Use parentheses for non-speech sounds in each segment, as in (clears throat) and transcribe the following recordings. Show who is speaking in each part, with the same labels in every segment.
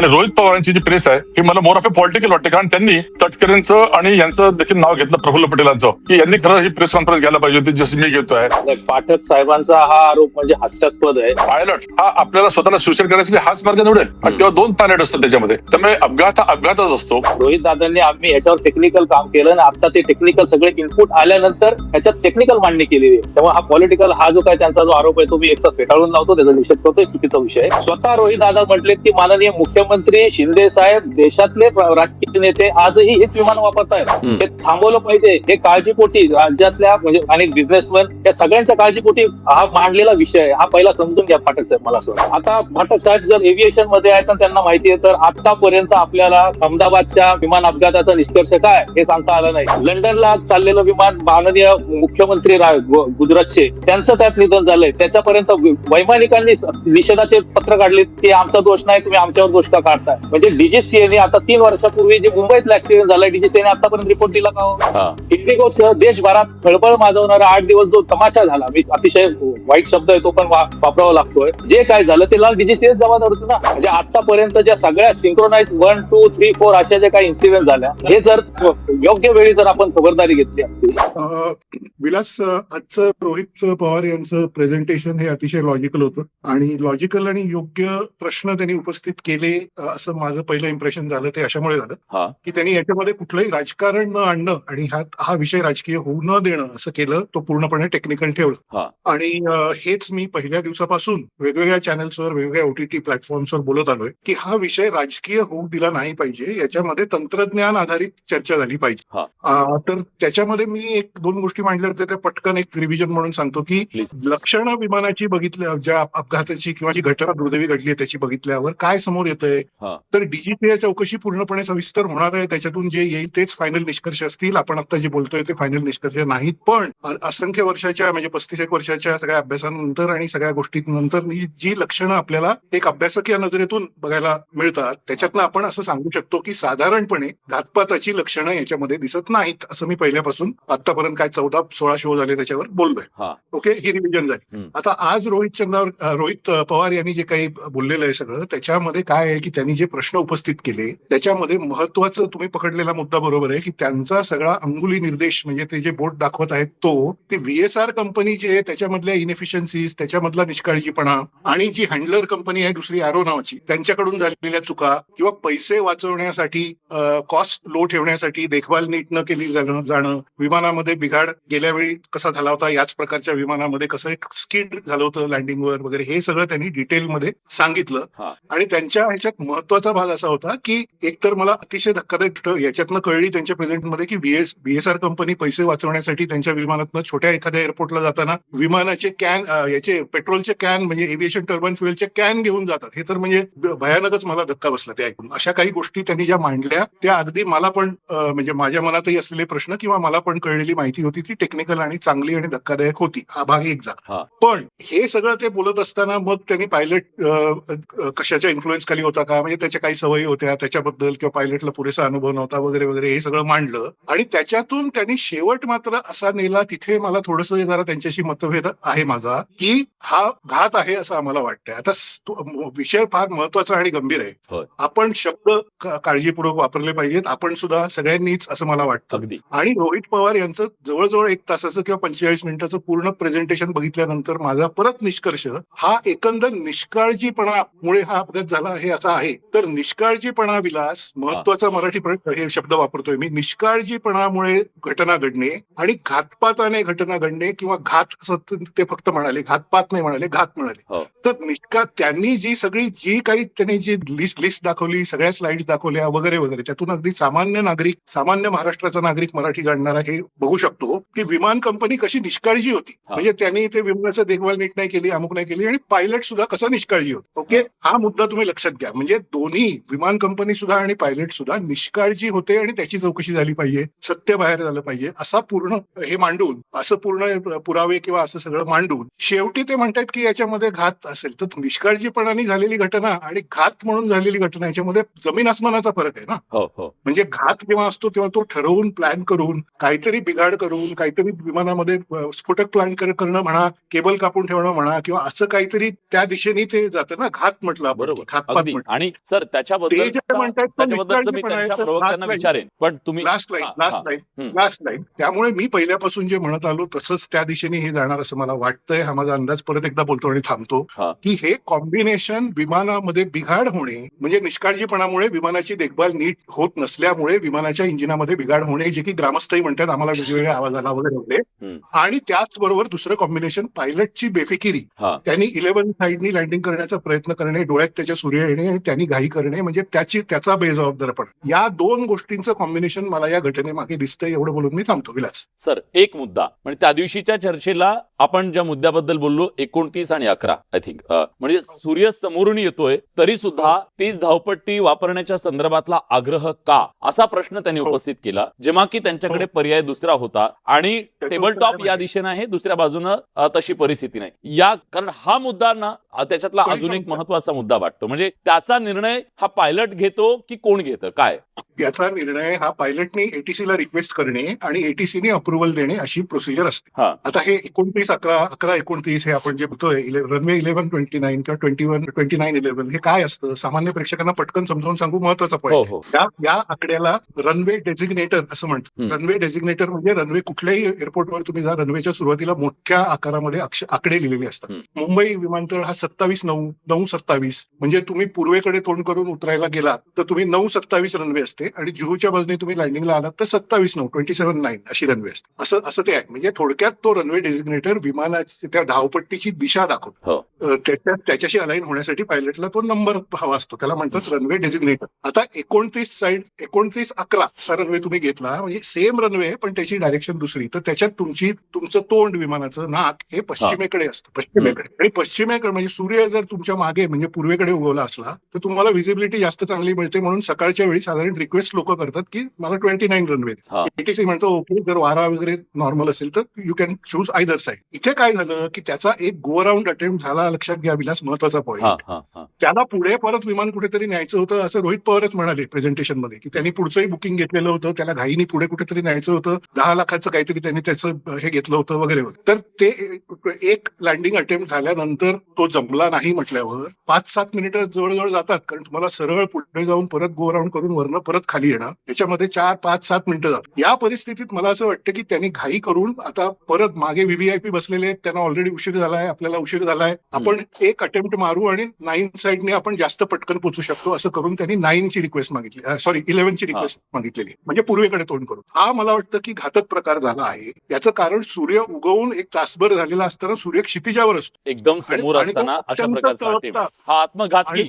Speaker 1: आणि रोहित पवारांची जी प्रेस आहे ही मला मोर ऑफ अ पॉलिटिकल वाटते. कारण त्यांनी तटकरेंचं आणि यांचं देखील नाव घेतलं प्रफुल्ल पटेलांचं. की यांनी खरं ही प्रेस कॉन्फरन्स घ्यायला पाहिजे होती जशी मी घेतोय.
Speaker 2: पाठक साहेबांचा हा आरोप म्हणजे हास्यास्पद आहे.
Speaker 1: पायलट हा आपल्याला स्वतःला सुसाईड करायचा हाच मार्ग निवडेल. आणि तेव्हा दोन पायलट असतात त्याच्यामध्ये. त्यामुळे अपघात हा अपघातच असतो.
Speaker 2: रोहित दादांनी आम्ही याच्यावर टेक्निकल काम केलं आणि आता ते टेक्निकल सगळे इनपुट आल्यानंतर ह्याच्यात टेक्निकल मांडणी केलेली आहे. त्यामुळे हा पॉलिटिकल हा जो काय त्यांचा जो आरोप आहे तो मी एकतर फेटाळून लावतो त्याचा निषेध करतो चुकीचा विषय स्वतः रोहित दादा म्हटले की माननीय मुख्यमंत्री शिंदे साहेब देशातले राजकीय नेते आजही हेच विमान वापरतायत
Speaker 3: हम्म.
Speaker 2: हे थांबवलं पाहिजे. हे काळजीपोटी राज्यातल्या म्हणजे अनेक बिझनेसमॅन या सगळ्यांच्या काळजीपोटी हा मांडलेला विषय आहे. हा पहिला समजून घ्या फाटक साहेब मला असं. आता फाटक साहेब जर एव्हिएशनमध्ये आहेत आणि त्यांना माहिती आहे तर आतापर्यंत आपल्याला अहमदाबादच्या विमान अपघाताचा निष्कर्ष काय हे सांगता आलं नाही. लंडनला चाललेलं विमान माननीय मुख्यमंत्री गुजरातचे त्यांचं त्यात निधन झालंय. त्याच्यापर्यंत वैमानिकांनी निषेधाचे पत्र काढले की आमचा दोष नाही तुम्ही आमच्यावर दोष का काढताय. म्हणजे डीजीसीएने आता तीन वर्षापूर्वी जे मुंबईतला ऍक्सिडेंट झालाय डीजीसीएने आतापर्यंत रिपोर्ट दिला का हो?
Speaker 3: हा.
Speaker 2: इंडिगोसह देशभरात खळबळ माजवणारा आठ दिवस जो तमाशा झाला मी अतिशय वाईट शब्द आहे तो पण वापरावा लागतोय. जे काय झालं ते लाल डीजीसीएस जबाबदार होते ना. म्हणजे आतापर्यंत ज्या सगळ्या synchronise one two three four अशा ज्या काही इन्सिडेंट झाल्या हे जर योग्य वेळी जर आपण खबरदारी घेतली असती.
Speaker 4: विलास आजचं रोहित पवार यांचं प्रेझेंटेशन हे अतिशय लॉजिकल होतं आणि लॉजिकल आणि योग्य प्रश्न त्यांनी उपस्थित केले असं माझं पहिलं इम्प्रेशन झालं ते अशामुळे झालं की त्यांनी याच्यामध्ये कुठलंही राजकारण न आणणं आणि हा हा विषय राजकीय होऊ न देणं असं केलं तो पूर्णपणे टेक्निकल ठेवलं. आणि हेच मी पहिल्या दिवसापासून वेगवेगळ्या चॅनल्सवर वेगवेगळ्या ओटीटी प्लॅटफॉर्म्सवर बोलत आलोय की हा विषय राजकीय होऊ दिला नाही पाहिजे याच्यामध्ये तंत्रज्ञान आधारित चर्चा झाली पाहिजे. तर त्याच्यामध्ये मी एक दोन गोष्टी मांडल्या होत्या त्या पटकन एक रिव्हिजन म्हणून सांगतो की लक्षणं विमानाची बघितल्या ज्या अपघाताची किंवा जी घटना दुर्दैवी घडली आहे त्याची बघितल्यावर काय समोर येतंय
Speaker 3: हा.
Speaker 4: तर डीजीपी चौकशी पूर्णपणे सविस्तर होणार आहे. त्याच्यातून जे येईल तेच फायनल निष्कर्ष असतील. आपण आता जे बोलतोय ते फायनल निष्कर्ष नाहीत. पण असंख्य वर्षाच्या म्हणजे पस्तीस एक वर्षाच्या सगळ्या अभ्यासानंतर आणि सगळ्या गोष्टींनंतर जी जी लक्षणं आपल्याला एक अभ्यासक या नजरेतून बघायला मिळतात त्याच्यातनं आपण असं सांगू शकतो की साधारणपणे घातपाताची लक्षणं याच्यामध्ये दिसत नाहीत असं मी पहिल्यापासून आतापर्यंत काय चौदा सोळा शो झाले त्याच्यावर बोललोय ओके? ही रिव्हिजन झाली. आता आज रोहित चंद्रावर रोहित पवार यांनी जे काही बोललेलं आहे सगळं त्याच्यामध्ये काय आहे की त्यांनी जे प्रश्न उपस्थित केले त्याच्यामध्ये महत्वाचं तुम्ही पकडलेला मुद्दा बरोबर आहे की त्यांचा सगळा अंगुली निर्देश म्हणजे ते जे बोट दाखवत आहेत तो ते व्हीएसआर कंपनी जे आहे त्याच्यामधल्या इनएफिशियन्सीज त्याच्यामधला निष्काळजीपणा आणि जी हँडलर कंपनी आहे दुसरी आरो नावाची त्यांच्याकडून झालेल्या चुका किंवा पैसे वाचवण्यासाठी कॉस्ट लो ठेवण्यासाठी देखभाल नीट न केली जाणं विमानामध्ये बिघाड गेल्या वेळी कसा झाला होता याच प्रकारच्या विमानामध्ये कसं एक स्किड झालं होतं लँडिंगवर वगैरे हे सगळं त्यांनी डिटेलमध्ये सांगितलं. आणि त्यांच्या ह्याच्यात महत्त्वाचा भाग असा होता की एकतर मला अतिशय धक्कादायक याच्यातनं कळली त्यांच्या प्रेझेंटमध्ये की बीएस बीएसआर कंपनी पैसे वाचवण्यासाठी त्यांच्या विमानातनं छोट्या एखाद्या एअरपोर्टला जाताना विमानाचे कॅन याचे पेट्रोलचे कॅन म्हणजे एव्हिएशन टर्बाइन फ्युएलचे कॅन घेऊन जातात. हे तर म्हणजे भयानकच मला धक्का बसला ते ऐकून. अशा काही गोष्टी त्यांनी ज्या मांडल्या त्या अगदी मला पण म्हणजे माझ्या मनातही असलेले प्रश्न किंवा मला पण कळलेली माहिती होती. ती टेक्निकल आणि चांगली आणि धक्कादायक होती. हा भाग एक झाला. पण हे सगळं ते बोलत असताना मग त्यांनी पायलट कशाच्या इन्फ्लुएन्स खाली होता? का? म्हणजे त्याच्या काही सवयी होत्या त्याच्याबद्दल किंवा पायलटला पुरेसा अनुभव नव्हता वगैरे वगैरे हे सगळं मांडलं. आणि त्याच्यातून त्यांनी शेवट मात्र असा नेला तिथे मला थोडस जरा त्यांच्याशी मतभेद आहे माझा की हा घात आहे असं आम्हाला वाटतंय. आता विषय फार महत्त्वाचा आणि गंभीर आहे. आपण शब्द काळजीपूर्वक वापरले पाहिजेत. आपण सुद्धा सगळ्यांनीच असं मला वाटतं.
Speaker 3: अगदी.
Speaker 4: आणि रोहित पवार यांचं जवळजवळ एक तासाचं किंवा पंचेचाळीस मिनिटाचं पूर्ण प्रेझेंटेशन बघितल्यानंतर माझा परत निष्कर्ष हा एकंदर निष्काळजीपणामुळे हा अपघात झाला हे असा आहे. तर निष्काळजीपणा विलास महत्त्वाचा मराठी हे शब्द वापरतोय मी. निष्काळजीपणामुळे घटना घडणे आणि घातपाताने घटना घडणे किंवा घात असं ते फक्त म्हणाले घातपात नाही म्हणाले घात म्हणाले.
Speaker 3: हो.
Speaker 4: तर निष्का त्यांनी जी सगळी जी काही त्यांनी जी लिस्ट लिस्ट दाखवली सगळ्या स्लाइड्स दाखवल्या वगैरे वगैरे त्यातून अगदी सामान्य नागरिक सामान्य महाराष्ट्राचा नागरिक मराठी जाणणारा हे बघू शकतो. की विमान कंपनी कशी निष्काळजी होती. म्हणजे त्यांनी ते विमानाचं देखभाल नीट नाही केली अमुक नाही केली आणि पायलट सुद्धा कसा निष्काळजी होता. ओके? हा मुद्दा तुम्ही लक्षात घ्या. म्हणजे दोन्ही विमान कंपनी सुद्धा आणि पायलट सुद्धा निष्काळजी होते आणि त्याची चौकशी झाली पाहिजे सत्य बाहेर झालं पाहिजे असा पूर्ण हे मांडून असं पूर्ण पुरावे किंवा असं सगळं मांडून शेवटी ते म्हणतात की याच्यामध्ये घात असेल. तर निष्काळजीपणाने झालेली घटना आणि घात म्हणून झालेली घटना याच्यामध्ये जमीन आसमानाचा फरक आहे ना.
Speaker 3: हो हो.
Speaker 4: म्हणजे घात जेव्हा असतो तेव्हा तो ठरवून प्लॅन करून काहीतरी बिघाड करून काहीतरी विमानामध्ये स्फोटक प्लॅन करणं म्हणा केबल कापून ठेवणं म्हणा किंवा असं काहीतरी त्या दिशेने ते जातं ना घात म्हटलं
Speaker 3: बरोबर.
Speaker 4: घातपात
Speaker 3: आणि सर त्याच्याबद्दल त्याच्याबद्दलच मी त्यांच्या. प्रवक्त्यांना
Speaker 4: लास्ट
Speaker 3: विचारेन पण तुम्ही
Speaker 4: last line last. Line. Last line त्यामुळे मी पहिल्यापासून जे म्हणत आलो तसंच त्या दिशेने हे जाणार असं मला वाटतंय हा माझा अंदाज परत एकदा बोलतो आणि थांबतो. की हे कॉम्बिनेशन विमानामध्ये बिघाड होणे म्हणजे निष्काळजीपणामुळे विमानाची देखभाल नीट होत नसल्यामुळे विमानाच्या इंजिनामध्ये बिघाड होणे जे की ग्रामस्थही म्हणतात आम्हाला वेगवेगळ्या आवाजाला वगैरे होते. आणि त्याचबरोबर दुसरं कॉम्बिनेशन पायलटची बेफिकिरी. त्यांनी इलेव्हन साईडनी लँडिंग करण्याचा प्रयत्न करणे डोळ्यात त्याच्या सूर्य येणे आणि त्यांनी घाई करणे म्हणजे त्याची त्याचा बेजबाबदारपणा या दोन गोष्टींचं कॉम्बिनेशन मला या घटनेमागे दिसतंय एवढं बोलून मी थांबतो विलास.
Speaker 3: सर एक मुद्दा. म्हणजे त्या दिवशीच्या चर्चेला आपण ज्या मुद्द्याबद्दल बोललो एकोणतीस आणि अकरा आय थिंक म्हणजे सूर्य समोरून येतोय तरी सुद्धा तीच धावपट्टी वापरण्याच्या संदर्भातला आग्रह का? असा प्रश्न त्यांनी
Speaker 4: हो.
Speaker 3: उपस्थित केला. जेव्हा की त्यांच्याकडे पर्याय दुसरा होता आणि टेबल टॉप या? दिशेनं आहे दुसऱ्या बाजूनं तशी परिस्थिती नाही. या कारण हा मुद्दा ना त्याच्यातला अजून एक. महत्त्वाचा मुद्दा वाटतो. म्हणजे त्याचा निर्णय हा पायलट घेतो की कोण घेतं? काय?
Speaker 4: याचा निर्णय हा पायलटने एटीसी ला रिक्वेस्ट करणे आणि एटीसीने अप्रुव्हल देणे अशी प्रोसिजर असते.
Speaker 3: हा.
Speaker 4: आता हे एकोणतीस अकरा अकरा एकोणतीस हे आपण जे बघतोय रनवे इलेव्हन ट्वेंटी नाईन किंवा twenty one twenty nine eleven हे काय असतं? सामान्य प्रेक्षकांना पटकन समजावून सांगू महत्त्वाचा
Speaker 3: हो
Speaker 4: पॉईंट
Speaker 3: हो.
Speaker 4: या या आकड्याला रनवे डेझिग्नेटर असं म्हणतात.
Speaker 3: हम्म.
Speaker 4: रनवे डेझिग्नेटर म्हणजे रनवे कुठल्याही एअरपोर्टवर तुम्ही जा रनवेच्या सुरुवातीला मोठ्या आकारामध्ये आकडे लिहिलेले असतात. मुंबई विमानतळ हा सत्तावीस नऊ नऊ सत्तावीस. म्हणजे तुम्ही पूर्वेकडे तोंड करून उतरायला गेलात तर तुम्ही नऊ सत्तावीस रनवे असते आणि जुहूच्या बाजूने तुम्ही लँडिंगला आलात तर सत्तावीस नऊ ट्वेंटी सेव्हन नाईन अशी रनवे असते. असं असं ते आहे. म्हणजे थोडक्यात तो रनवे डेझिग्नेटर विमानाची त्या धावपट्टीची दिशा दाखवतो.
Speaker 3: हो.
Speaker 4: त्याच्या त्याच्याशी अलाईन होण्यासाठी पायलटला तो नंबर हवा असतो. त्याला म्हणतात रनवे डेझिग्नेटर आता एकोणतीस साईड एकोणतीस अकरा असा रनवे तुम्ही घेतला म्हणजे सेम रनवे पण त्याची डायरेक्शन दुसरी. तर त्याच्यात तुमची तुमचं तोंड विमानाचं नाक हे पश्चिमेकडे असतं. पश्चिमेकडे. आणि पश्चिमेकडे म्हणजे सूर्य जर तुमच्या मागे म्हणजे पूर्वेकडे उगवला असला तर तुम्हाला व्हिजिबिलिटी जास्त चांगली मिळते म्हणून सकाळच्या वेळी साधारण रिक्वेस्ट लोक करतात की मला ट्वेंटी नाईन रनवे. एटीसी म्हणतो ओके जर वारा वगैरे नॉर्मल असेल तर you can choose either side इथे काय झालं की त्याचा एक गो अराउंड अटेम्प्ट झाला लक्षात घ्या विलास महत्त्वाचा पॉईंट त्याला पुढे परत विमान कुठेतरी न्यायचं होतं असं रोहित पवारच म्हणाले प्रेझेंटेशनमध्ये की त्यांनी पुढचंही बुकिंग घेतलेलं होतं त्याला घाईनी पुढे कुठेतरी न्यायचं होतं दहा लाखाचं काहीतरी त्यांनी त्याचं हे घेतलं होतं वगैरे. तर ते एक लँडिंग अटेम्प्ट झाल्यानंतर तो जमला नाही म्हटल्यावर पाच सात मिनिटं जवळजवळ जातात कारण तुम्हाला सरळ पुढे जाऊन परत गो अराउंड करून वरनं परत खाली येणं याच्यामध्ये चार पाच सात मिनिटं जातात. या परिस्थितीत मला असं वाटतं की त्यांनी घाई करून आता परत मागे व्हीव्हीआयपी बसलेले आहेत. त्यांना ऑलरेडी उशीर झालाय आपल्याला उशीर झालाय. आपण एक अटेम्प्ट मारू आणि नाईन साईडने आपण जास्त पटकन पोचू शकतो असं करून त्यांनी नाईन ची रिक्वेस्ट मागितली. सॉरी इलेव्हन ची रिक्वेस्ट मागितलेली म्हणजे पूर्वेकडे तोंड करून. हा मला वाटतं की घातक प्रकार झाला आहे. याचं कारण सूर्य उगवून एक तासभर झालेला असताना सूर्य क्षितिजावर असतो.
Speaker 3: एकदम समोर असताना अशा प्रकारचा हा आत्मघातकी.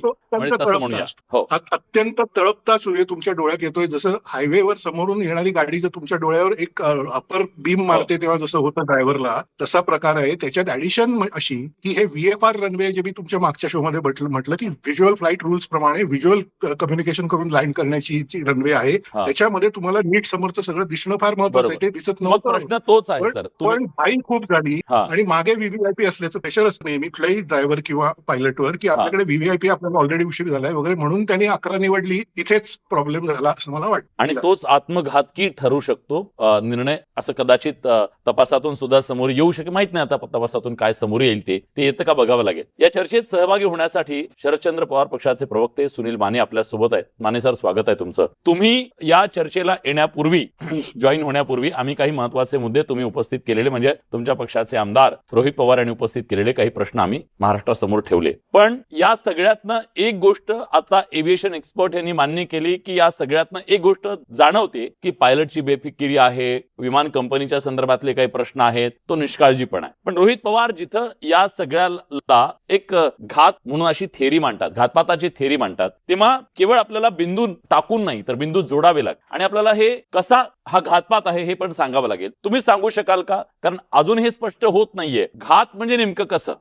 Speaker 3: हो.
Speaker 4: अत्यंत तळपता सूर्य तुमच्या डोळ्यात येतोय जसं हायवेवर समोरून येणारी गाडी जर तुमच्या डोळ्यावर एक अपर बीम मारते तेव्हा जसं होतं ड्रायव्हरला तसा प्रकार आहे. त्याच्यात ऍडिशन अशी की हे व्हीएफआर रनवे जे मी तुमच्या मागच्या शो मध्ये म्हटलं की व्हिज्युअल फ्लाईट रुल्स प्रमाणे व्हिज्युअल कम्युनिकेशन करून लाईन करण्याची जी रनवे आहे
Speaker 3: हा.
Speaker 4: त्याच्यामध्ये तुम्हाला नीट समोरचं सगळं दिसणं फार महत्वाचं आहे. ते दिसत नव्हतं.
Speaker 3: प्रश्न तोच आहे सर.
Speaker 4: पण घाई खूप झाली
Speaker 3: हा.
Speaker 4: आणि मागे व्हीव्हीआयपी असल्याचं प्रेशर असतं नेहमी. कुठल्याही ड्रायव्हर किंवा पायलटवर की आपल्याकडे व्हीव्हीआयपी आपल्याला ऑलरेडी उशीर झालाय वगैरे म्हणून त्यांनी अकरा निवडली इथेच प्रॉब्लेम झाला असं मला वाटतं.
Speaker 3: आणि तोच आत्मघातकी ठरू शकतो निर्णय असं कदाचित तपासातून सुद्धा समोर येऊ शकेल. माहीत नाही आता तपासातून काय समोर येईल ते. ते येतं का बघावं लागेल. या चर्चेत सहभागी होण्यासाठी शरदचंद्र पवार पक्षाचे प्रवक्ते सुनील माने आपल्यासोबत आहेत. माने सर स्वागत आहे तुमचं. तुम्ही या चर्चेला येण्यापूर्वी (clears throat) जॉईन होण्यापूर्वी आम्ही काही महत्त्वाचे मुद्दे तुम्ही उपस्थित केलेले म्हणजे तुमच्या पक्षाचे आमदार रोहित पवार यांनी उपस्थित केलेले काही प्रश्न आम्ही महाराष्ट्रासमोर ठेवले. पण या सगळ्यातनं एक गोष्ट आता एव्हिएशन एक्सपर्ट यांनी मान्य केली की या सगळ्यातनं एक गोष्ट जाणवते की पायलटची बेफिकिरी आहे विमान कंपनीच्या संदर्भातले काही प्रश्न आहेत तो निष्काळजीपणा आहे. पण रोहित पवार जिथं या सगळ्याला एक घात म्हणून अशी थेरी मांडतात घातपाताची थेरी मांडतात तेव्हा केवळ आपल्याला बिंदू टाकून नाही तर बिंदू जोडावे लागतात. आणि आपल्याला हे कसा हा घातपात आहे हे पण सांगावं लागेल. तुम्ही सांगू शकाल का? कारण अजून हे स्पष्ट होत नाहीये. घात म्हणजे नेमकं कसं?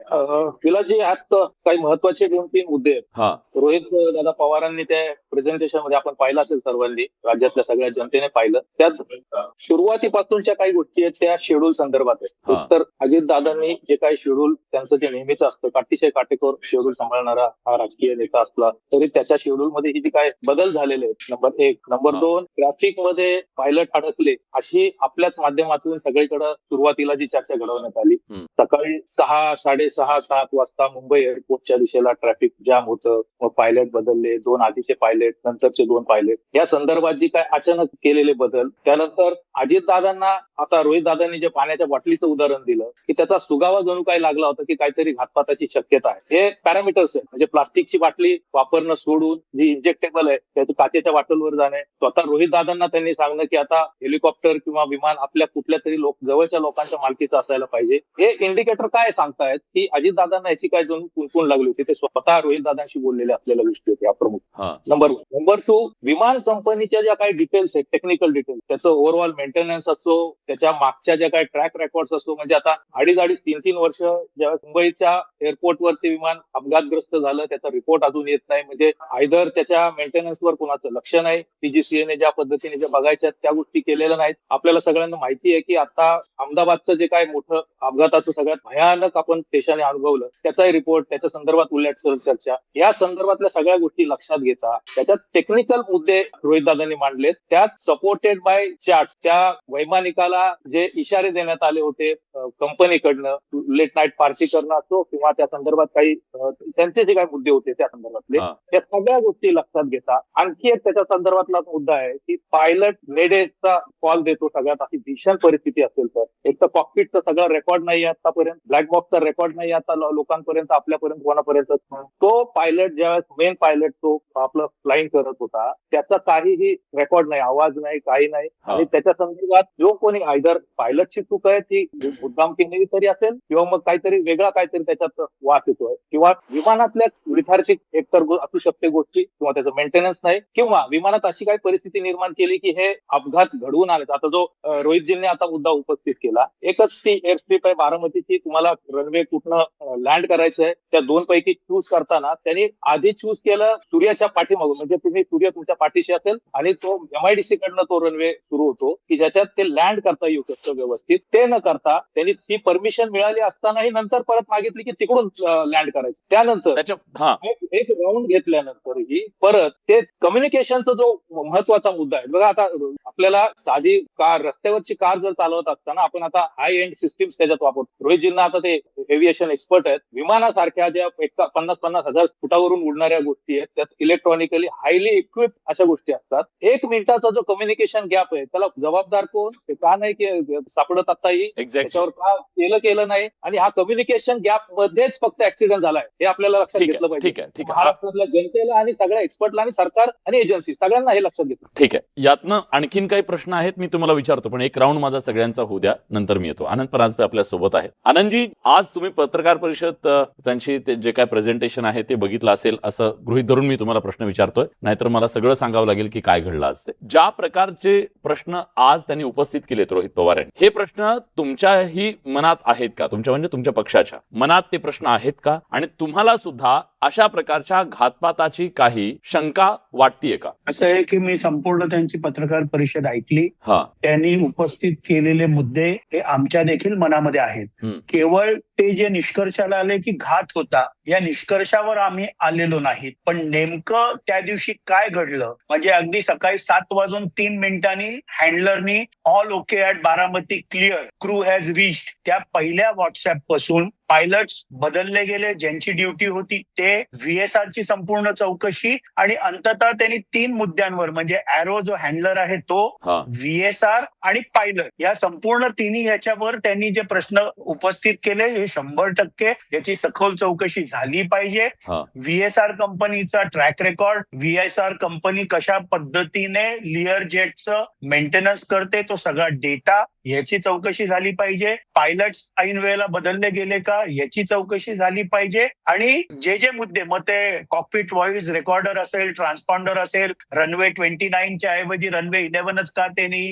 Speaker 2: विलाजी यात काही महत्त्वाचे दोन तीन मुद्दे आहेत.
Speaker 3: हा.
Speaker 2: रोहित दादा पवारांनी त्या प्रेझेंटेशनमध्ये आपण पाहिलं असेल सर्वांनी राज्यातल्या सगळ्या जनतेने पाहिलं त्यात सुरुवातीपासूनच्या काही गोष्टी आहेत त्या शेड्यूल संदर्भात आहेत. तर अजित दादांनी जे काही शेड्यूल त्यांचं जे नेहमीच असतं अतिशय काटेकोर शेड्यूल सांभाळणारा हा राजकीय नेता असला तरी त्याच्या शेड्यूल मध्ये ही जी काय बदल झालेले आहेत नंबर एक नंबर. दोन ट्रॅफिकमध्ये पायलट अडकले अशी आपल्याच माध्यमातून सगळीकडे सुरुवातीला जी चर्चा घडवण्यात आली. सकाळी सहा साडेसहा सात वाजता मुंबई एअरपोर्टच्या दिशेला ट्रॅफिक जाम होतं मग पायलट बदलले दोन आधीचे पायलट नंतरचे दोन पायलट या संदर्भात जी काय अचानक केलेले बदल. त्यानंतर अजित दादांना आता रोहित दादांनी जे पाण्याच्या बाटलीचं उदाहरण दिलं की त्याचा सुगावा जणू काही लागला होता की काहीतरी घातपाताची शक्यता आहे. हे पॅरामीटर्स आहे म्हणजे प्लास्टिकची बाटली वापरणं सोडून जी इंजेक्टेबल आहे त्याचं काचेच्या बाटलवर जाणे. स्वतः रोहित दादांना त्यांनी सांगणं की आता हेलिकॉप्टर किंवा विमान आपल्या कुठल्या तरी लोक जवळच्या लोकांच्या मालकीचं असायला पाहिजे. हे इंडिकेटर काय सांगतायत की अजित दादांना याची काय जणू कुणकुण लागली होती ते स्वतः रोहित दादांशी बोललेले असलेल्या गोष्टी होत्या प्रमुख. नंबर नंबर टू विमान कंपनीच्या ज्या काही डिटेल्स आहेत टेक्निकल डिटेल्स त्याचं ओव्हरऑल मेंटेनन्स असतो त्याच्या मागच्या ज्या काही ट्रॅक रेकॉर्ड असतो म्हणजे आता अडीच अडीच तीन तीन वर्ष ज्या मुंबईच्या एअरपोर्टवर ते विमान अपघातग्रस्त झालं त्याचा रिपोर्ट अजून येत नाही. म्हणजे आयदर त्याच्या मेंटेनन्सवर कुणाचं लक्ष नाही पीजीसीएने ज्या पद्धतीने ज्या बघायच्या आहेत, त्या गोष्टी केलेल्या नाहीत. आपल्याला सगळ्यांना माहिती आहे की आता अहमदाबादचं जे काय मोठं अपघाताचं सगळ्यात भयानक आपण देशाने अनुभवलं त्याचाही रिपोर्ट त्याच्या संदर्भात उल्लेख चर्चा. या संदर्भातल्या सगळ्या गोष्टी लक्षात घेता त्याच्यात टेक्निकल मुद्दे रोहित दादांनी मांडलेत. त्यात सपोर्टेड बाय चार्ट त्या वैमानिकाला जे इशारे देण्यात आले होते कंपनीकडनं लेट नाईट पार्टी करणं असो किंवा त्या संदर्भात काही त्यांचे जे काही मुद्दे होते त्या संदर्भातले. त्या सगळ्या गोष्टी लक्षात घेता. आणखी एक त्याच्या संदर्भातला मुद्दा आहे की पायलट नेडेचा कॉल देतो सगळ्यात अशी भीषण परिस्थिती असेल तर. एक तर कॉकपिटचा सगळा रेकॉर्ड नाही आतापर्यंत ब्लॅक बॉक्सचा रेकॉर्ड नाही आता लोकांपर्यंत आपल्यापर्यंत कोणापर्यंत. तो पायलट ज्यावेळेस मेन पायलट तो आपलं फ्लाईंग करत होता त्याचा काहीही रेकॉर्ड नाही आवाज नाही काही नाही. आणि त्याच्या संदर्भात जो कोणी आयदर पायलटची चूक आहे ती मुद्दाम केलेली तरी असेल किंवा मग काहीतरी वेगळा काहीतरी त्याच्यात वास येतोय. किंवा विमानातल्या विथार्चिक एकतर असू शकते गोष्टी किंवा त्याचं मेंटेनन्स नाही किंवा विमानात अशी काही परिस्थिती निर्माण केली की हे अपघात घडवून आले आता जो रोहितजींनी आता मुद्दा उपस्थित केला. एकच ती एअर स्ट्रीप आहे बारामतीची तुम्हाला रनवे कुठनं लँड करायचं आहे त्या दोन पैकी चूज करताना त्यांनी आधी चूज केलं सूर्याच्या पाठीमागून. म्हणजे तुम्ही सूर्य तुमच्या पाठीशी असेल आणि तो एमआयडीसी कडनं तो रनवे सुरू होतो की ज्याच्यात ते लँड करता येऊ शकतं व्यवस्थित. ते न करता त्यांनी ती परमिशन मिळाली असतानाही नंतर परत मागितली की तिकडून लँड करायचं. त्यानंतर एक राऊंड घेतल्यानंतरही परत ते कम्युनिकेशनचा जो महत्त्वाचा मुद्दा आहे. बघा आता आपल्याला साधी कार रस्त्यावरची कार जर चालवत असताना आपण आता हाय एंड सिस्टीम्स त्याच्यात वापरतो. रोहितजींना आता ते एव्हिएशन एक्सपर्ट आहेत. विमानासारख्या ज्या एक पन्नास पन्नास हजार फुटावरून उडणाऱ्या गोष्टी आहेत त्यात इलेक्ट्रॉनिकली हायली इक्विप अशा गोष्टी असतात. एक मिनिटाचा जो कम्युनिकेशन गॅप आहे त्याला जबाबदार कोण? ते का नाही की सापडत आताही?
Speaker 3: एक्झॅक्टली
Speaker 2: त्याच्यावर का केलं केलं नाही? आणि हा कम्युनिकेशन गॅप मध्येच फक्त ऍक्सिडेंट झालाय हे आपल्याला लक्षात घेतलं पाहिजे.
Speaker 3: ठीक आहे ठीक आहे.
Speaker 2: महाराष्ट्रातल्या जनतेला आणि सगळ्या एक्सपर्टला आणि सरकार आणि एजन्सी सगळ्यांना हे लक्षात घेतलं.
Speaker 3: ठीक आहे. यातनं आणखीन काही प्रश्न आहेत मी तुम्हाला विचारतो पण एक राऊंड माझा सगळ्यांचा होऊ द्या नंतर मी येतो. आनंद परांजपे आपल्यासोबत आहेत. आनंदजी आज तुम्ही पत्रकार परिषद त्यांची जे काय प्रेझेंटेशन आहे ते बघितलं असेल असं गृहित धरून मी तुम्हाला प्रश्न विचारतोय. नाहीतर मला सगळं सांगावं लागेल की काय घडलं असते ज्या प्रकारचे प्रश्न आज त्यांनी उपस्थित केलेत रोहित पवार यांनी हे प्रश्न तुमच्याही मनात आहेत का? तुमच्या म्हणजे तुमच्या पक्षाच्या. मनात ते प्रश्न आहेत का? आणि तुम्हाला सुद्धा अशा प्रकारच्या घातपाताची काही शंका वाटतीये का?
Speaker 5: असं आहे की मी संपूर्ण त्यांची पत्रकार परिषद ऐकली.
Speaker 3: हा.
Speaker 5: त्यांनी उपस्थित केलेले मुद्दे हे आमच्या देखील मनामध्ये आहेत. केवळ ते जे निष्कर्षाला आले की घात होता या निष्कर्षावर आम्ही आलेलो नाहीत. पण नेमकं त्या दिवशी काय घडलं? म्हणजे अगदी सकाळी सात वाजून तीन मिनिटांनी हँडलरनी all okay at Baramati clear crew has reached त्या पहिल्या व्हॉट्सअपपासून पायलट्स बदलले गेले ज्यांची ड्युटी होती ते व्हीएसआर ची संपूर्ण चौकशी आणि अंततः त्यांनी तीन मुद्द्यांवर म्हणजे अॅरो जो हँडलर आहे तो व्हीएसआर आणि पायलट या संपूर्ण तिन्ही याच्यावर त्यांनी जे प्रश्न उपस्थित केले हे शंभर टक्के याची सखोल चौकशी झाली पाहिजे. व्हीएसआर कंपनीचा ट्रॅक रेकॉर्ड व्हीएसआर कंपनी कशा पद्धतीने लिअर जेटचं मेंटेनन्स करते तो सगळा डेटा याची चौकशी झाली पाहिजे. पायलट ऐन वेळेला बदलले गेले का? याची चौकशी झाली पाहिजे. आणि जे जे मुद्दे मग ते कॉकपिट व्हॉइस रेकॉर्डर असेल ट्रान्सपॉन्डर असेल रनवे ट्वेंटी नाईनच्या ऐवजी रनवे इलेव्हनच का त्यांनी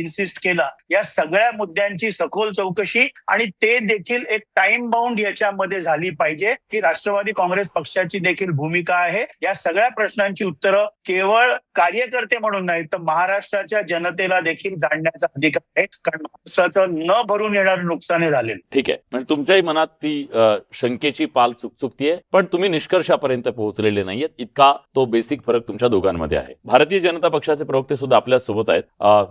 Speaker 5: इन्सिस्ट केला? या सगळ्या मुद्द्यांची सखोल चौकशी आणि ते देखील एक टाइम बाउंड याच्यामध्ये झाली पाहिजे की राष्ट्रवादी काँग्रेस पक्षाची देखील भूमिका आहे. या सगळ्या प्रश्नांची उत्तरं केवळ कार्यकर्ते म्हणून नाही तर महाराष्ट्राच्या जनतेला देखील जाणण्याचा अधिकार आहे. कारण महाराष्ट्राचं न भरून येणारं नुकसान झाले.
Speaker 3: ठीक आहे. म्हणजे तुमच्याही मनात ती शंकेची पाल चुकचुकतीये पण तुम्ही निष्कर्षापर्यंत पोहोचलेले नाहीयेत. इतका तो बेसिक फरक तुमच्या दोघांमध्ये आहे. भारतीय जनता पक्षाचे प्रवक्ते सुद्धा आपल्यासोबत आहेत.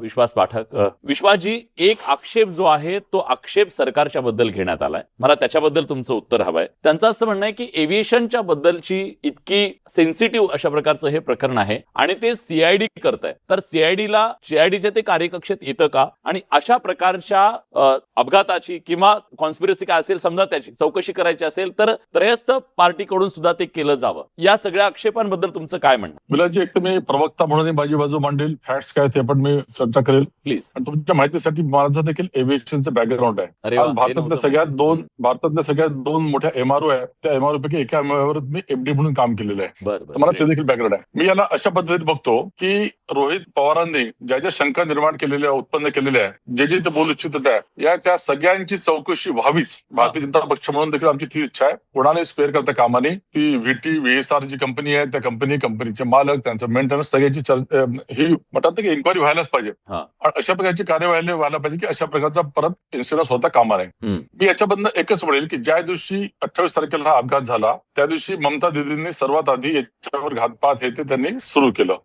Speaker 3: विश्वास पाठक विश्वासजी एक आक्षेप जो आहे तो आक्षेप सरकारच्या बद्दल घेण्यात आलाय. मला त्याच्याबद्दल तुमचं उत्तर हवंय. त्यांचं असं म्हणणं आहे की एव्हिएशनच्या बद्दलची इतकी सेन्सिटिव्ह अशा प्रकारचं हे प्रकरण आहे आणि ते सीआयडी करत आहे तर सीआयडीला सीआयडीच्या ते कार्यकक्षेत येतं का? आणि अशा प्रकारच्या अ, अपघाताची किंवा कॉन्स्पिरसी काय असेल समजा त्याची चौकशी करायची असेल तर त्रयस्थ पार्टीकडून सुद्धा ते केलं जावं. या सगळ्या आक्षेपांबद्दल तुमचं काय म्हणणं?
Speaker 1: विलाजी एक तर मी प्रवक्ता म्हणून माझी बाजू मांडेल. फॅक्ट्स काय ते पण मी चर्चा करेल.
Speaker 3: प्लीज
Speaker 1: आणि तुमच्या माहितीसाठी माझं देखील एव्हिएशनचं बॅकग्राऊंड आहे. आज भारतातल्या सगळ्यात. दोन भारतातल्या सगळ्यात दोन मोठ्या एमआरओ आहेत. त्या एमआरओ पैकी एका एमआरओ मी एफडी म्हणून काम केलेलं आहे. मला ते देखील बॅकग्राऊंड आहे. मी याला अशा पद्धतीने बघतो की रोहित पवारांनी ज्या ज्या शंका निर्माण केलेल्या उत्पन्न केलेल्या आहे जे जे ते बोलू इच्छित आहे या त्या सगळ्यांची चौकशी व्हावीच. भारतीय जनता पक्ष म्हणून देखील आमची ती इच्छा आहे. कोणालाही स्पेअर करता कामा नये ती व्हीटी व्हीएसआर जी कंपनी आहे त्या कंपनी कंपनीचे मालक त्यांचं मेंटेनन्स सगळ्याची ही म्हणतात की इन्क्वायरी व्हायलाच पाहिजे. आणि अशा प्रकारची कार्यवाही व्हायला पाहिजे की अशा प्रकारचा परत इन्सिडन्स होता कामा नये. मी याच्याबद्दल एकच म्हणेल की ज्या दिवशी अठ्ठावीस तारखेला हा अपघात झाला त्या दिवशी ममता दिदींनी सर्वात आधी याच्यावर घातपात हे ते त्यांनी सुरू केलं.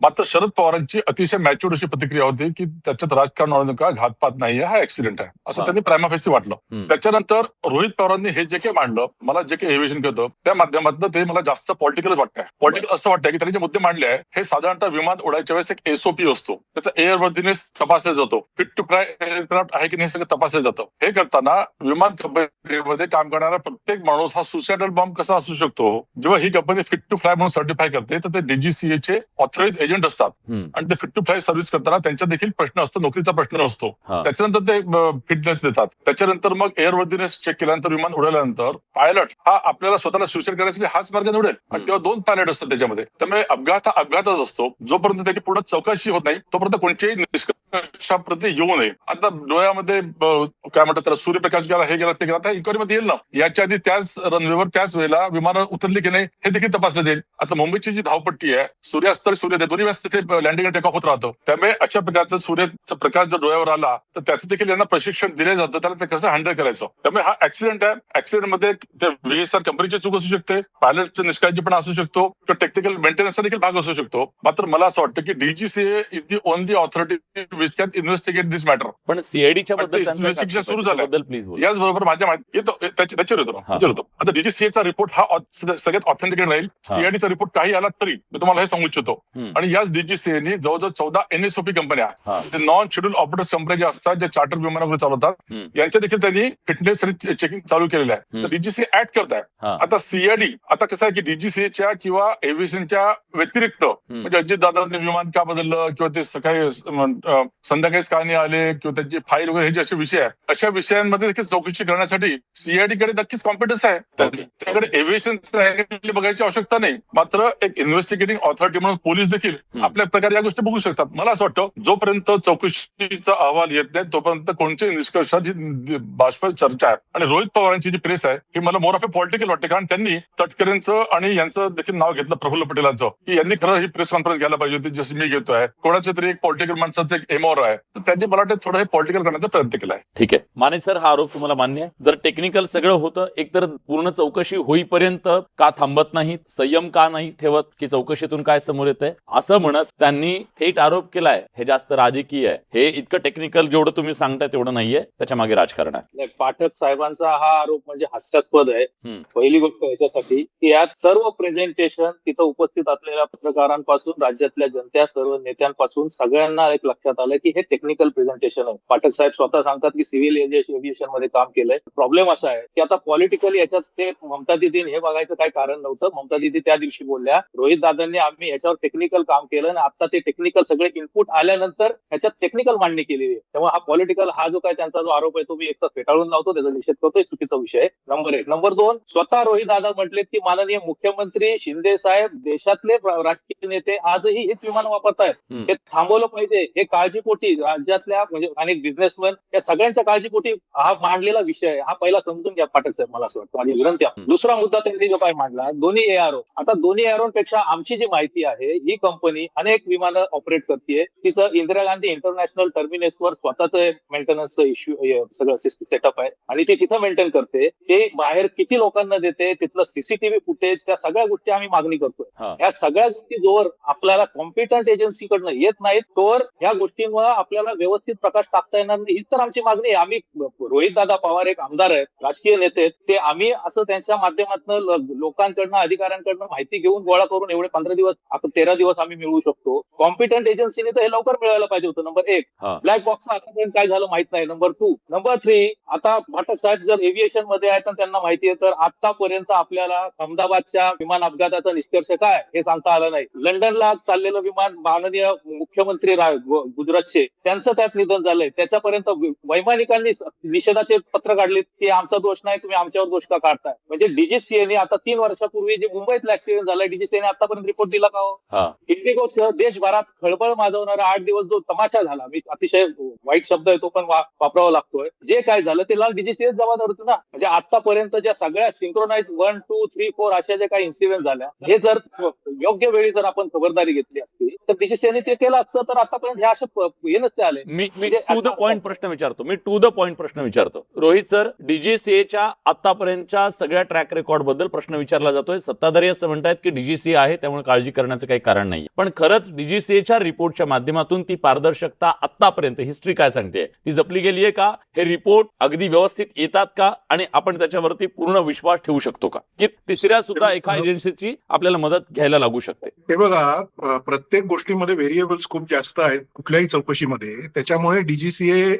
Speaker 1: मात्र शरद पवारांची अतिशय मॅच्युअर अशी प्रतिक्रिया होती की त्याच्यात राजकारण आणू नका घातपात नाहीये हा ऍक्सिडेंट आहे. असं. त्यांनी प्रायमाफेसी वाटलं. त्याच्यानंतर रोहित पवारांनी हे जे काही मांडलं मला जे काही एव्हिएशन करतं त्या माध्यमातून ते मला जास्त पॉलिटिकलच वाटतंय. पॉलिटिकल असं वाटतंय की त्यांनी जे मुद्दे मांडले आहे हे साधारणतः विमान उडायच्या वेळेस एक एसओपी असतो. त्याचा एअरवर्दीनेस तपासला जातो. फिट टू फ्लाय एअरक्राफ्ट आहे की नाही हे सगळं तपासलं जातं. हे करताना विमान कंपनीमध्ये काम करणारा प्रत्येक माणूस हा सुसायडल बॉम्ब कसा असू शकतो? जेव्हा ही कंपनी फिट टू फ्लाय म्हणून सर्टिफाय करते तर ते डीजीसीए चे ऑथराईज एजंट असतात. आणि ते फिट टू फ्लाय सर्व्हिस करताना त्यांच्या देखील प्रश्न असतो नोकरीचा प्रश्न असतो.
Speaker 3: हा.
Speaker 1: त्याच्यानंतर ते फिटनेस देतात. त्याच्यानंतर मग एअरवर्दीनेस चेक केल्यानंतर विमान उडाल्यानंतर पायलट हा आपल्याला स्वतःला सुसाईड करायसाठी हाच मार्ग निवडेल. आणि. तेव्हा दोन पायलट असतात त्याच्यामध्ये. त्यामुळे अपघात हा अपघातच असतो. जोपर्यंत त्याची पुढे चौकशी होत नाही तोपर्यंत कोणत्याही निष्कर्षाप्रती येऊ नये. आता डोळ्यामध्ये काय म्हणतात त्याला सूर्यप्रकाश गेला हे गेला ते गेला आता येईल ना. याच्या आधी त्याच रनवेवर त्याच वेळेला विमानं उतरली की नाही हे देखील तपासलं जाईल. आता मुंबईची जी धावपट्टी आहे सूर्यास्त आणि सूर्य दोन्ही वेळेस तिथे लँडिंग टेक ऑफ होत राहतो. त्यामुळे अशा प्रकारचं सूर्याचा प्रकाश जर डोळ्यावर आला तर त्याचं देखील यांना प्रशिक्षण दिलं जातं. त्याला ते कसं हँडल करायचं? त्यामुळे हा ऍक्सिडेंट आहे. ऍक्सिडेंटमध्ये ते व्हीएसआर कंपनीची चूक असू शकते. पायलटचं निष्काळजीपणा असू शकतो. किंवा टेक्निकल मेंटेनन्सचा देखील भाग असू शकतो. मात्र मला असं वाटतं की DGCA is the only authority which can investigate this matter
Speaker 3: पण सीआयडीच्या बद्दल.
Speaker 1: सुरू झालंय.
Speaker 3: त्याच्याबद्दल प्लीज बोला
Speaker 1: याचबरोबर माझ्या माहिती येतो त्याच्यावर येतो येतो आता डीजीसीएचा रिपोर्ट हा सगळ्यात ऑथेंटिकेट राहील. सीआयडीचा रिपोर्ट काही आला तरी मी तुम्हाला हे सांगू इच्छितो. आणि याच डीजीसीएने जवळजवळ चौदा एनएसओपी कंपन्या नॉन शेड्यूल ऑपरेटर्स कंपन्या ज्या असतात ज्या चार्टर विमानावर चालवतात. यांच्या देखील त्यांनी फिटनेस चेकिंग चालू केलेलं आहे. तर डीजीसी ऍड करत आहे. आता सीआयडी आता कसं आहे की डीजीसीएच्या किंवा एव्हिएशनच्या व्यतिरिक्त म्हणजे अजित दादांनी विमान का बदललं किंवा ते सकाळी संध्याकाळीच का नाही आले किंवा त्यांची फाईल वगैरे हे जे असे विषय आहे अशा विषयांमध्ये देखील चौकशी करण्यासाठी सीआयडी कडे नक्कीच कॉम्पिटन्स आहे. त्याकडे एव्हिएशन बघायची आवश्यकता नाही. मात्र एक इन्व्हेस्टिगेटिंग ऑथॉरिटी म्हणून पोलीस देखील. आपल्या प्रकारे या गोष्टी बघू शकतात. मला असं वाटतं जोपर्यंत चौकशीचा अहवाल येत नाही तोपर्यंत कोणत्याही निष्कर्षाची बाष्प चर्चा आहे. आणि रोहित पवारांची जी प्रेस आहे ही मला मोर ऑफ ए पॉलिटिकल वाटते. कारण त्यांनी तटकरेंचं आणि यांचं देखील नाव घेतलं प्रफुल्ल पटेलांचं. की यांनी खरं ही प्रेस कॉन्फरन्स घ्यायला पाहिजे होती जशी मी घेतोय. कोणाच्या तरी एक पॉलिटिकल माणसाचं एक एमओर आहे. तर त्यांनी मला वाटतं थोडं हे पॉलिटिकल करण्याचा प्रयत्न केलाय.
Speaker 3: ठीक आहे. माने सर हा आरोप तुम्हाला मान्य आहे. जर टेक्निकल सगळं होतं एकतर पूर्ण चौकशी होईपर्यंत का थांबत नाहीत संयम का नाही ठेवत की चौकशीतून काय समोर येत आहे असं म्हणत त्यांनी थेट आरोप केलाय. हे जास्त राजकीय आहे. हे इतकं टेक्निकल जेवढं तुम्ही सांगताय तेवढं नाहीये. त्याच्यामागे राजकारण आहे.
Speaker 2: पाठक साहेबांचा हा आरोप म्हणजे हास्यास्पद आहे. पहिली गोष्ट याच्यासाठी की यात सर्व प्रेझेंटेशन तिथं उपस्थित असलेल्या पत्रकारांपासून राज्यातल्या जनत्या सर्व नेत्यांपासून सगळ्यांना एक लक्षात आलं आलं की हे टेक्निकल प्रेझेंटेशन आहे. पाठक साहेब स्वतः सांगतात की सिव्हिल एव्हिएशनमध्ये काम केलंय. प्रॉब्लेम असा आहे की आता पॉलिटिकली याच्यात ते ममता दिदीन हे बघायचं काही कारण नव्हतं. ममता दिदी त्या दिवशी बोलल्या रोहित दादांनी आम्ही याच्यावर टेक्निकल काम केलं आणि आता ते टेक्निकल सगळे इनपुट आल्यानंतर ह्याच्यात टेक्निकल मांडणी केलेली आहे. त्यामुळे हा पॉलिटिकल हा जो काय त्यांचा जो आरोप आहे तो मी एक तर फेटाळून लावतो त्याचा निषेध करतोय. चुकीचा विषय नंबर एक. नंबर दोन स्वतः रोहित दादा म्हटले की माननीय मुख्यमंत्री शिंदे साहेब देशातले राजकीय नेते आजही हेच विमान वापरतायत. हे थांबवलं पाहिजे हे काळजीपोटी राज्यातल्या म्हणजे अनेक बिझनेसमॅन या सगळ्यांच्या काळजीपोटी हा मांडलेला विषय आहे. हा पहिला समजून घ्या पाठक साहेब मला असं वाटतं. आणि विनंती. दुसरा मुद्दा त्यांनी जो काय मांडला दोन्ही एआरओ आता दोन्ही एआरओ पेक्षा आमची जी माहिती आहे ही कंपनी अनेक विमानं ऑपरेट करते तिचं इंदिरा गांधी इंटरनॅशनल टर्मिनसवर स्वतःच मेंटेनन्सचं इश्यू सगळं सेटअप आहे. आणि ती तिथं मेंटेन करते. ते बाहेर किती लोकांना देते तिथलं सीसीटीव्ही फुटेज त्या सगळ्या गोष्टी आम्ही मागणी करतोय. ह्या सगळ्या गोष्टी जोवर आपल्याला कॉम्पिटंट एजन्सीकडनं येत नाहीत तोवर ह्या गोष्टींवर आपल्याला व्यवस्थित प्रकाश टाकता येणार नाही. हीच तर आमची मागणी आहे. आम्ही रोहित दादा पवार एक आमदार आहेत राजकीय नेते आहेत. ते आम्ही असं त्यांच्या माध्यमातून लोकांकडनं अधिकाऱ्यांकडनं माहिती घेऊन गोळा करून एवढे पंधरा दिवस आपण तेरा दिवस आम्ही मिळवू शकतो. कॉम्पिटंट एजन्सीने तर हे लवकर मिळायला पाहिजे होतं. नंबर एक. ब्लॅक बॉक्स आतापर्यंत काय झालं माहीत नाही. नंबर टू नंबर थ्री आता भाटक साहेब जर एव्हिएशनमध्ये आहेत त्यांना माहिती आहे तर आतापर्यंत आपल्याला अहमदाबादच्या विमान अपघाताचा निष्कर्ष काय हे सांगता आलं नाही. लंडनला चाललेलं विमान माननीय मुख्यमंत्री रा- गुजरातचे त्यांचं त्यात निधन झालंय. त्याच्यापर्यंत वैमानिकांनी निषेधाचे पत्र काढले की आमचा दोष नाही तुम्ही आमच्यावर दोष का काढताय? म्हणजे डीजीसीएने आता तीन वर्षापूर्वी जे मुंबईतला ऍक्सिडेंट झालाय डीजीसीएने आतापर्यंत रिपोर्ट दिला का हो? इंडिगोसह देशभरात खळबळ माजवणारा आठ दिवस जो तमाशा झाला मी अतिशय वाईट शब्द आहे तो पण वापरावा लागतोय. जे काय झालं ते लाल डीजीसीएस जबाबदार होती ना. म्हणजे आतापर्यंत ज्या सगळ्या synchronise one two three four अशा ज्या काही इन्सिडेंट झाल्या हे जर योग्य वेळी जर आपण खबरदारी घेतली असती तर डीजीसीएने ते केलं असतं तर आतापर्यंत हे प- हे नसते आले.
Speaker 3: मी मी टू द पॉइंट प्रश्न विचारतो. मी टू द पॉइंट प्रश्न विचारतो. रोहित सर डीजीसीएच्या आतापर्यंतच्या सगळ्या ट्रॅक रेकॉर्डबद्दल प्रश्न विचारला जातोय. सत्ताधारी असं म्हणतायत की डीजीसीए आहे त्यामुळे काळजी करण्याचं काही कारण नाही पण खरंच डीजीसीएच्या रिपोर्टच्या माध्यमातून ती पारदर्शकता आतापर्यंत हिस्ट्री काय सांगते? ती जपली गेली आहे का? हे रिपोर्ट अगदी व्यवस्थित येतात का? आणि आपण त्याच्यावरती पूर्ण विश्वास ठेवू शकतो का? की तिसऱ्या सुद्धा एका एजन्सीची आपल्याला मदत घ्यायला लागू शकते.
Speaker 4: हे बघा प्रत्येक गोष्टीमध्ये व्हेरिएबल्स खूप जास्त आहेत. कुठल्याही चौकशीमध्ये. त्याच्यामुळे डीजीसीए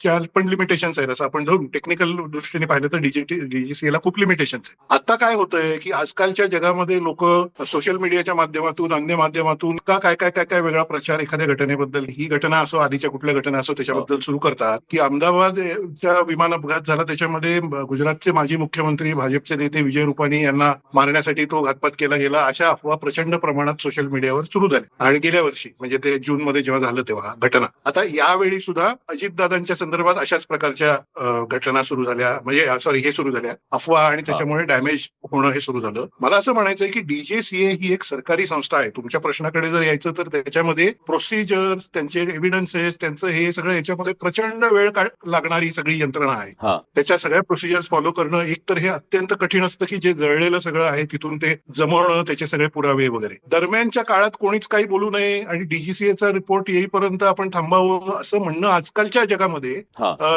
Speaker 4: च्या पण लिमिटेशन्स आहेत. असं आपण धरू टेक्निकल दृष्टीने पाहिलं तर डीजीसीए ला खूप लिमिटेशन्स आहेत. आता काय होतंय की आजकालच्या जगामध्ये लोक सोशल मीडियाच्या माध्यमातून अन्य माध्यमातून का काय काय काय काय वेगळा प्रचार एखाद्या घटनेबद्दल? ही घटना असो आधीच्या कुठल्या घटना असो त्याच्याबद्दल सुरू करतात. की अहमदाबादच्या विमान अपघात झाला त्याच्यामध्ये गुजरातचे माजी मुख्यमंत्री भाजपचे नेते विजय रुपानी यांना मारण्यासाठी तो घातपात केला गेला. अशा अफवा प्रचंड प्रमाणात सोशल मीडियावर सुरू झाल्या. आणि गेल्या वर्षी म्हणजे ते जून मध्ये जेव्हा झालं तेव्हा. घटना. आता यावेळी सुद्धा अजितदादांच्या संदर्भात अशाच प्रकारच्या घटना सुरू झाल्या. म्हणजे सॉरी हे सुरू झाल्या. अफवा आणि त्याच्यामुळे डॅमेज होणं हे सुरू झालं. मला असं म्हणायचंय की डीजेसीए ही एक सरकारी संस्था आहे. तुमच्या प्रश्नाकडे जर यायचं तर त्याच्यामध्ये प्रोसिजर्स त्यांचे एव्हिडन्सेस त्यांचं हे सगळं याच्यामध्ये प्रचंड वेळ लागणारी सगळी यंत्रणा आहे. त्याच्या सगळ्या प्रोसिजर्स फॉलो करणं एक तर हे अत्यंत कठीण असतं की जे जळलेलं सगळं आहे तिथून ते जमवणं त्याचे सगळे पुरावे वगैरे. दरम्यानच्या काळात कोणीच काही बोलू नये आणि डीजीसीएचा रिपोर्ट येईपर्यंत आपण थांबावं असं म्हणणं आजकालच्या जगामध्ये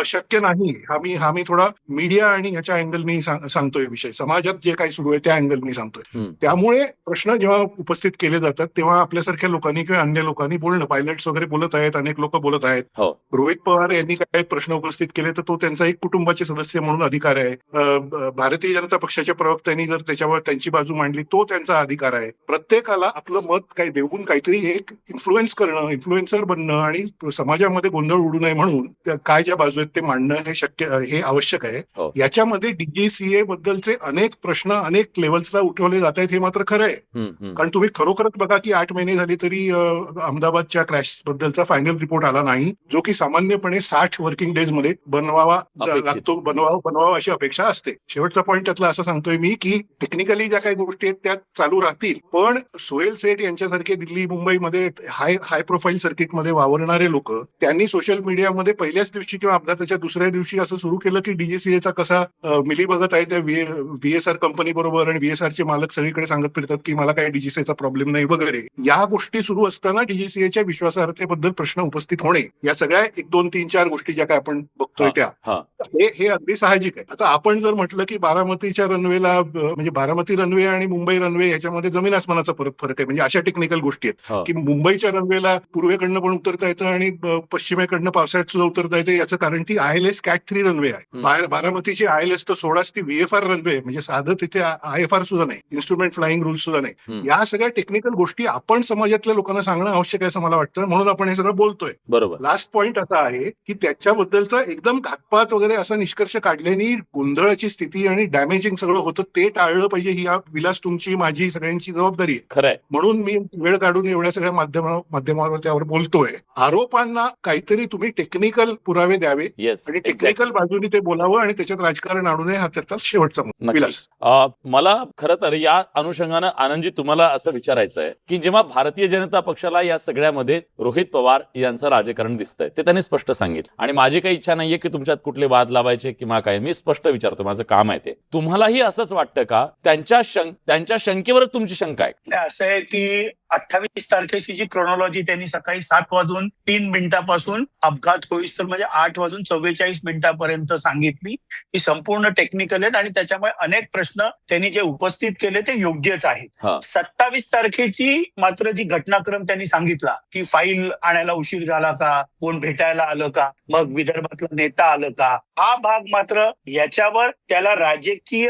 Speaker 4: शक्य नाही. हा मी हा मी थोडा मीडिया आणि ह्याच्या अँगलनी सांगतोय विषय. समाजात जे काही सुरू आहे त्या अँगलनी सांगतोय. त्यामुळे प्रश्न जेव्हा उपस्थित केले जातात तेव्हा आपल्यासारख्या लोकांनी किंवा अन्य लोकांनी बोलणं पायलट्स वगैरे बोलत आहेत अनेक लोक बोलत आहेत.
Speaker 3: हो.
Speaker 4: रोहित पवार यांनी काय प्रश्न उपस्थित केले तर तो त्यांचा एक कुटुंबाचे सदस्य म्हणून अधिकार आहे. भारतीय जनता पक्षाच्या प्रवक्त्यांनी जर त्याच्यावर त्यांची बाजू मांडली तो त्यांचा अधिकार आहे. प्रत्येकाला आपलं मत काही देऊन काहीतरी एक इन्फ्लुएन्स करणं इन्फ्लुएन्सर बनणं आणि समाजामध्ये गोंधळ उडू नये म्हणून काय ज्या बाजू आहेत ते मांडणं हे शक्य हे आवश्यक आहे
Speaker 3: हो.
Speaker 4: याच्यामध्ये डीजीसीए बद्दलचे अनेक प्रश्न अनेक लेवल्सला उठवले जात आहेत हे मात्र खरं आहे. कारण तुम्ही खरोखरच बघा की आठ महिने झाले तरी अहमदाबादच्या क्रॅश बद्दलचा फायनल रिपोर्ट आला नाही जो की सामान्यपणे साठ वर्किंग डेजमध्ये बनवावा. लागतो बनवावा बनवावा अशी अपेक्षा असते शेवटचा पॉईंट त्यातला असं सांगतोय मी की टेक्निकली ज्या काही गोष्टी आहेत त्या चालू राहतील पण सोहेल सेठ यांच्यासारखे दिल्ली मुंबईमध्ये हाय हाय प्रोफाईल सर्किटमध्ये वावरणारे लोक त्यांनी सोशल मीडियामध्ये पहिल्याच दिवशी किंवा अपघाताच्या दुसऱ्या दिवशी असं सुरू केलं की डीजीसीएचा कसा अ, मिलीभगत आहे त्या व्हीएसआर कंपनी बरोबर आणि व्हीएसआर चे मालक सगळीकडे सांगत फिरतात की मला काही डीजीसीएचा प्रॉब्लेम नाही वगैरे. या गोष्टी सुरू असताना डीजीसीएच्या विश्वासार्हतेबद्दल प्रश्न उपस्थित होणे या सगळ्या एक दोन तीन चार गोष्टी ज्या काय आपण बघतोय त्या.
Speaker 3: हा.
Speaker 4: अगदी साहजिक आहे. आता आपण जर म्हटलं की बारामतीच्या रनवेला म्हणजे बारामती रनवे आणि मुंबई रनवे ह्याच्यामध्ये जमीन आसमानाचा परत फरक आहे. म्हणजे अशा टेक्निकल गोष्टी आहेत. की मुंबईच्या रनवेला पूर्वेकडनं पण उतरता येतं आणि पश्चिमेकडनं पावसाळ्यात सुद्धा उतरता येतं. याचं कारण ती I L S cat three runway आहे. बाहेर बारामतीची आय एल एस तर सोळाच ती व्हीएफआर रनवे म्हणजे साधं तिथे आय एफ आर सुद्धा नाही. इन्स्ट्रुमेंट फ्लाइंग रूल सुद्धा नाही. या सगळ्या टेक्निकल गोष्टी आपण समाजातल्या लोकांना सांगणं आवश्यक आहे असं मला वाटतं. म्हणून आपण हे सगळं बोलतोय.
Speaker 3: बरोबर.
Speaker 4: लास्ट पॉइंट असा आहे की त्याच्याबद्दलचा एकदम घातपात वगैरे असा निष्कर्ष काढल्याने गोंधळाची स्थिती आणि डॅमेजिंग सगळं होतं ते टाळलं पाहिजे. ही विलास तुमची माझी सगळ्यांची जबाबदारी आहे. म्हणून मी वेळ काढून एवढ्या सगळ्या माध्यमा माध्यमावर त्यावर बोलतोय. आरोपांना काहीतरी तुम्ही टेक्निकल पुरावे द्यावे
Speaker 3: येस
Speaker 4: आणि टेक्निकल बाजूने ते बोलावं आणि त्याच्यात राजकारण आणू नये हा त्याचा शेवटचा मुद्दा. विलास.
Speaker 3: मला खरं तर या अनुषंगानं आनंदजी तुम्हाला असं विचारायचं आहे की जेव्हा भारतीय जनता पक्षाला या सगळ्यामध्ये रोहित पवार यांचं राजकारण दिसतंय ते त्यांनी स्पष्ट सांगितलं. आणि माझी काही इच्छा नाहीये की तुमच्यात कुठले वाद लावायचे किंवा काय. मी स्पष्ट विचारतो माझं काम आहे ते. तुम्हालाही असंच वाटतं का? त्यांच्या शंक त्यांच्या शंकेवरच तुमची शंका आहे.
Speaker 5: असं आहे की अठ्ठावीस तारखेची जी क्रोनॉलॉजी त्यांनी सकाळी सात वाजून तीन मिनिटापासून अपघात होईस तर म्हणजे आठ वाजून चव्वेचाळीस मिनिटापर्यंत सांगितली. ही संपूर्ण टेक्निकल आहेत आणि त्याच्यामुळे अनेक प्रश्न त्यांनी जे उपस्थित केले ते योग्यच. आहेत. सत्तावीस तारखेची मात्र जी घटनाक्रम त्यांनी सांगितला की फाईल आणायला उशीर झाला का? कोण भेटायला आलं का? मग विदर्भातला नेता आलं का? हा भाग मात्र याच्यावर त्याला राजकीय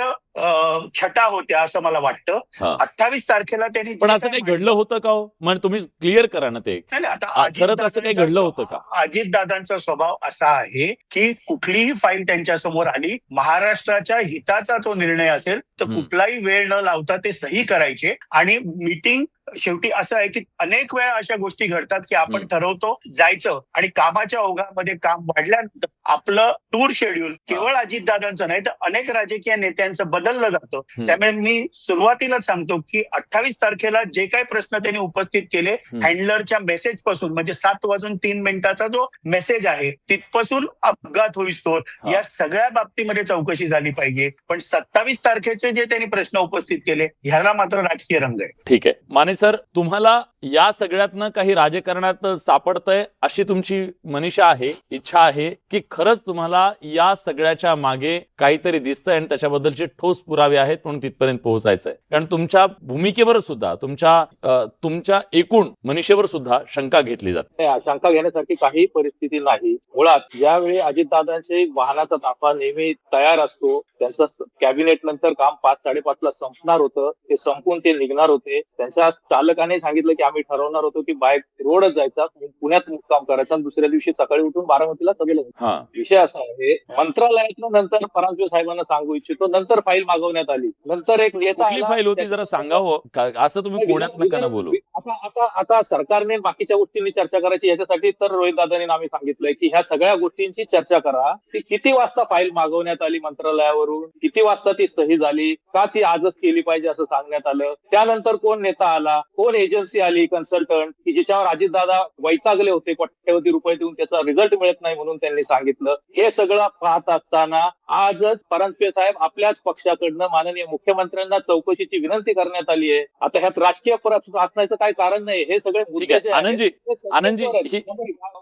Speaker 5: छटा होत्या असं मला वाटतं
Speaker 3: हा.
Speaker 5: अठ्ठावीस तारखेला त्यांनी
Speaker 3: पण असं
Speaker 5: काय
Speaker 3: काही घडलं होतं का हो तुम्ही क्लिअर करा ना ते खरंच असं काही घडलं होतं का?
Speaker 5: अजितदादांचा स्वभाव असा आहे की कुठलीही फाईल त्यांच्यासमोर आली महाराष्ट्राच्या हिताचा तो निर्णय असेल तर. कुठलाही वेळ न लावता ते सही करायचे आणि मीटिंग शेवटी असं आहे की अनेक वेळा अशा गोष्टी घडतात की आपण. ठरवतो जायचं आणि कामाच्या ओघामध्ये काम वाढल्यानंतर आपलं टूर शेड्यूल केवळ अजितदादांचं नाही तर अनेक राजकीय नेत्यांचं बदललं जातं. त्यामुळे मी सुरुवातीलाच सांगतो की अठ्ठावीस तारखेला जे काही प्रश्न त्यांनी उपस्थित केले. हँडलरच्या मेसेजपासून म्हणजे सात वाजून तीन मिनिटाचा जो मेसेज आहे तिथपासून अपघात होईस्तोवर
Speaker 3: हा.
Speaker 5: या सगळ्या बाबतीमध्ये चौकशी झाली पाहिजे पण सत्तावीस तारखेचे जे त्यांनी प्रश्न उपस्थित केले ह्याला मात्र राजकीय रंग आहे
Speaker 3: ठीक आहे माने सर तुम्हाला या सगळ्यातनं काही राजकारणात सापडतंय अशी तुमची मनीषा आहे इच्छा आहे की खरंच तुम्हाला या सगळ्याच्या मागे काहीतरी दिसतंय आणि त्याच्याबद्दलचे ठोस पुरावे आहेत म्हणून तिथपर्यंत पोहोचायचंय. कारण तुमच्या भूमिकेवर सुद्धा तुमच्या तुमच्या एकूण मनीषेवर सुद्धा शंका घेतली जाते.
Speaker 2: शंका घेण्यासाठी काही परिस्थिती नाही. मुळात यावेळी अजितदादांचे वाहनाचा ताफा नेहमी तयार असतो त्यांचं कॅबिनेट नंतर काम पाच साडेपाच ला संपणार होतं ते संपून ते निघणार होते त्यांच्या चालकाने सांगितलं की आम्ही ठरवणार होतो की बाय रोडच जायचा पुण्यात मुक्काम करायचा आणि दुसऱ्या दिवशी सकाळी उठून बारामतीला.
Speaker 3: हा.
Speaker 2: विषय असा आहे मंत्रालयातनं नंतर परांजपे साहेबांना सांगू इच्छितो नंतर फाईल मागवण्यात आली. नंतर एक नेता
Speaker 3: फाईल होती जरा सांगावं का- असं तुम्ही पुण्यात नका बोलू.
Speaker 2: आता आता आता सरकारने बाकीच्या गोष्टींनी चर्चा करायची याच्यासाठी तर रोहित दादांनी आम्ही सांगितलंय की ह्या सगळ्या गोष्टींची चर्चा करा ती किती वाजता फाईल मागवण्यात आली मंत्रालयावरून किती वाजता ती सही झाली का ती आजच केली पाहिजे असं सांगण्यात आलं त्यानंतर कोण नेता आला कोण एजन्सी आली कन्सल्टंट की जिच्यावर अजितदादा वैतागले होते कोट्यवधी रुपये देऊन त्याचा रिझल्ट मिळत नाही म्हणून त्यांनी सांगितलं. हे सगळं पाहत असताना आजच परांजपे साहेब आपल्याच पक्षाकडनं माननीय मुख्यमंत्र्यांना चौकशीची विनंती करण्यात आली आहे. आता ह्यात राजकीय परत असण्याचं काय कारण नाही. हे सगळे मुद्दे
Speaker 3: आनंदजी. ही-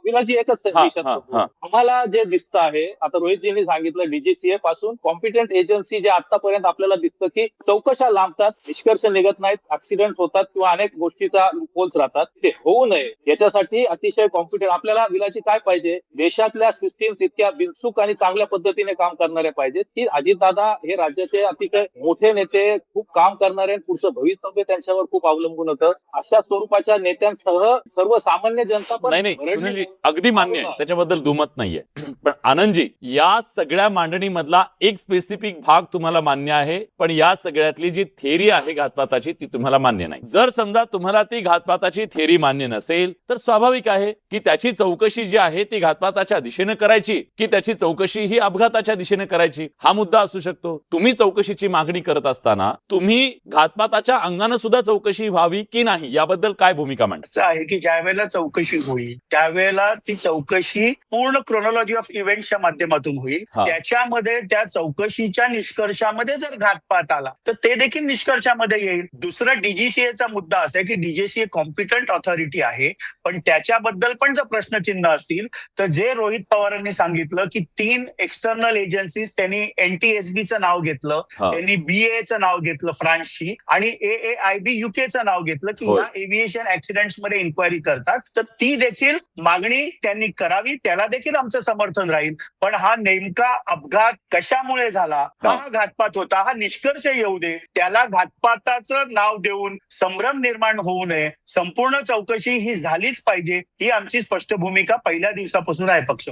Speaker 2: विलासजी एकच. आम्हाला जे दिसतं आहे आता रोहितजींनी सांगितलं डीजीसीए पासून कॉम्पिटंट एजन्सी जे आतापर्यंत आपल्याला दिसतं की चौकशा लांबतात निष्कर्ष निघत नाहीत ऍक्सिडेंट होतात किंवा अनेक गोष्टीचा होल्स राहतात. ते होऊ नये. याच्यासाठी अतिशय कॉम्पिटंट आपल्याला विलाची काय पाहिजे? देशातल्या सिस्टीम्स इतक्या बिनचूक आणि चांगल्या पद्धतीने काम करणाऱ्या पाहिजेत. की अजितदादा हे राज्याचे अतिशय मोठे नेते खूप काम करणारे पुढचं भवितव्य त्यांच्यावर खूप अवलंबून होतं. अशा स्वरूपाच्या नेत्यांसह सर्वसामान्य जनता पण
Speaker 3: नाही नाही अगदी मान्य आहे. त्याच्याबद्दल दुमत नाहीये. (clears throat) पण आनंदजी या सगळ्या मांडणीमधला एक स्पेसिफिक भाग तुम्हाला मान्य आहे पण या सगळ्यातली जी थेरी आहे घातपाताची ती तुम्हाला मान्य नाही. जर समजा तुम्हाला ती घातपाताची थेरी मान्य नसेल तर स्वाभाविक आहे की त्याची चौकशी जी आहे ती घातपाताच्या दिशेने करायची की त्याची चौकशी ही अपघाताच्या दिशेने करायची? हा मुद्दा असू शकतो. तुम्ही चौकशीची मागणी करत असताना तुम्ही घातपाताच्या अंगानं सुद्धा चौकशी व्हावी की नाही? याबद्दल काय भूमिका मांडता?
Speaker 5: असं आहे की ज्या वेळेला चौकशी होईल त्यावेळेला ती चौकशी पूर्ण क्रोनॉलॉजी ऑफ इव्हेंटच्या माध्यमातून होईल. त्याच्यामध्ये त्या चौकशीच्या निष्कर्षामध्ये जर घातपात आला तर ते देखील निष्कर्षामध्ये येईल. दुसरा डीजीसीएचा मुद्दा असा आहे की डीजीसीए कॉम्पिटंट ऑथॉरिटी आहे पण त्याच्याबद्दल पण जर प्रश्नचिन्ह असतील तर जे रोहित पवारांनी सांगितलं की तीन एक्सटर्नल एजन्सी एनालिसिस त्यांनी एनटीएसबीचं नाव घेतलं. त्यांनी बीएचं नाव घेतलं फ्रान्सची आणि ए ए आय बी युकेचं नाव घेतलं की. या एव्हिएशन ऍक्सिडेंट्समध्ये इन्क्वायरी करतात. तर ती देखील मागणी त्यांनी करावी त्याला देखील आमचं समर्थन राहील. पण हा नेमका अपघात कशामुळे झाला का घातपात होता हा निष्कर्ष येऊ दे. त्याला घातपाताचं नाव देऊन संभ्रम निर्माण होऊ नये. संपूर्ण चौकशी ही झालीच पाहिजे ही आमची स्पष्ट भूमिका पहिल्या दिवसापासून आहे पक्ष